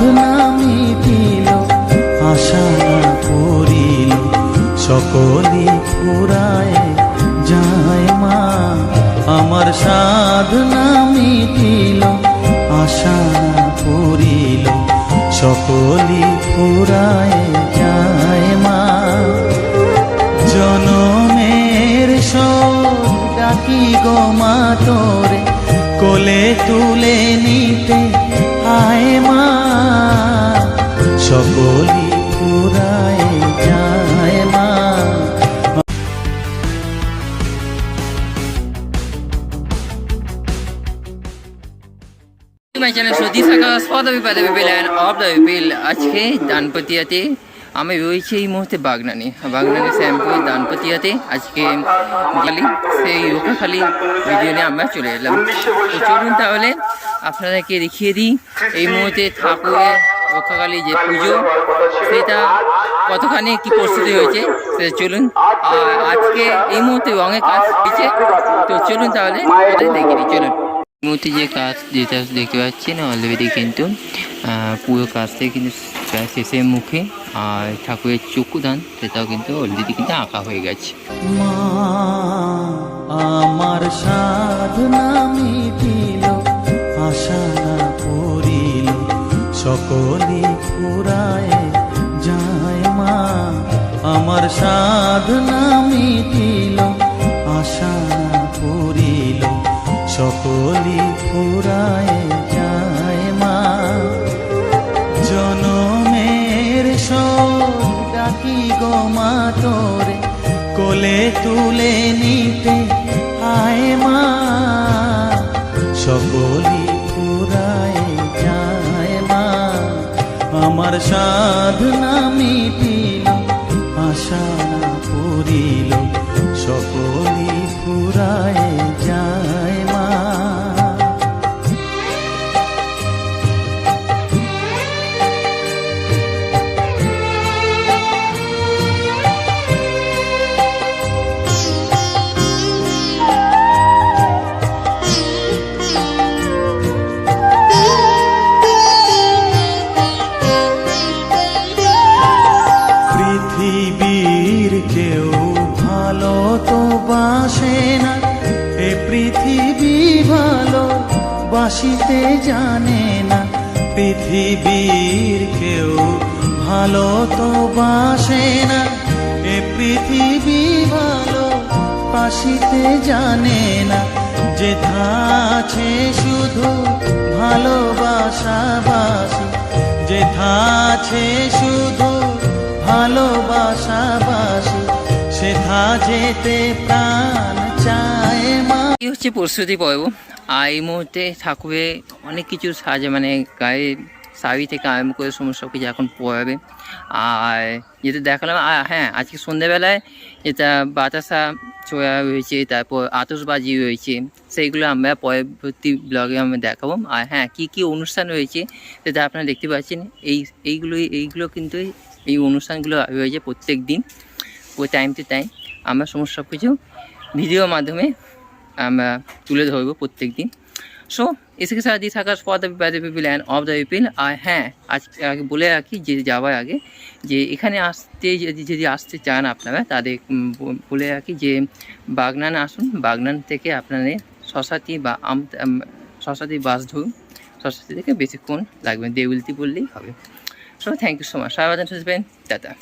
সাধনা মিটিল আশা করিল সকলি ফুরায় যায় মা। আমার সাধনা মিটিল আশা করিল সকলি ফুরায় যায় মা। জনমের সব ডাকি গো মা তোরে, কোলে তুলে নিতে আয় সকলি পুরায় যায় মা। আজকে দানপতিয়াতে আমি রয়েছি এই মুহূর্তে বাগনানি বাগনানি শ্যাম্পুর দানপতিয়াতে আজকে খালি সেই খালি ভিডিও নিয়ে আমরা চলে এলাম তো চলুন তাহলে আপনাদেরকে দেখিয়ে দিই এই মুহূর্তে ঠাকুরের রক্ষাকালী যে পুজো সেটা কতখানি কি প্রস্তুতি হয়েছে সেটা চলুন। আর আজকে এই মুহূর্তে রঙের কাজ হয়েছে। তো চলুন তাহলে দেখিয়ে দিই চলুন। মুহূর্তে যে কাজ যেটা দেখতে পাচ্ছেন অলরেডি কিন্তু পুরো কাজটাই কিন্তু প্রায় শেষের মুখে আর ঠাকুরের চক্ষুদান সেটাও কিন্তু অলরেডি কিন্তু আঁকা হয়ে গেছে। মা আমার সাধনা মিটিল সকলি পুরায় যায় মা। আমার সাধনা মিটিল, আশা না করিল, সকলি পুরায় যায় মা। জনমের সব ডাকি গো মা তোরে, কোলে তুলে নিতে আয় মা। আমার সাধনা মিটিল আশা পৃথিবী ভালো বাসিতে জানে না। পৃথিবীর কেউ ভালো তো বাসে না। এ পৃথিবী ভালো বাসিতে জানে না। যে আছে শুধু ভালোবাসা বাসি যে আছে শুধু ভালোবাসাবাসি সেথা যেতে প্রাণ চায়। এই হচ্ছে প্রস্তুতি পর্ব। আর এই মুহূর্তে ঠাকুরের অনেক কিছু সাজে মানে গায়ে শাড়ি থেকে আরম্ভ করে সমস্ত কিছু এখন পড়াবে। আর যেটা দেখালাম আর হ্যাঁ আজকে সন্ধ্যেবেলায় এটা বাতাসা ছোঁয়া রয়েছে, তারপর আতসবাজি রয়েছে, সেইগুলো আমরা পরবর্তী ব্লগে আমরা দেখাবো। আর হ্যাঁ কী কী অনুষ্ঠান রয়েছে সেটা আপনারা দেখতে পাচ্ছেন। এই এইগুলোই এইগুলো কিন্তু এই অনুষ্ঠানগুলো রয়েছে প্রত্যেক দিন টাইম টু টাইম আমরা সমস্ত সব কিছু ভিডিওর মাধ্যমে আমরা তুলে ধরবো প্রত্যেক দিন সো এসে দিয়ে থাকার for the by the people and of the people আর হ্যাঁ আজ আগে বলে রাখি যে যাওয়ার আগে যে এখানে আসতে যদি যদি আসতে চান আপনারা, তাদের বলে রাখি যে বাগনান আসুন। বাগনান থেকে আপনাদের শশাতি বা আম শশাতি বাস ধরুন। শশাতি থেকে বেশিক্ষণ লাগবে দেউলতি বললেই হবে। So thank you so much সবাই টাটা।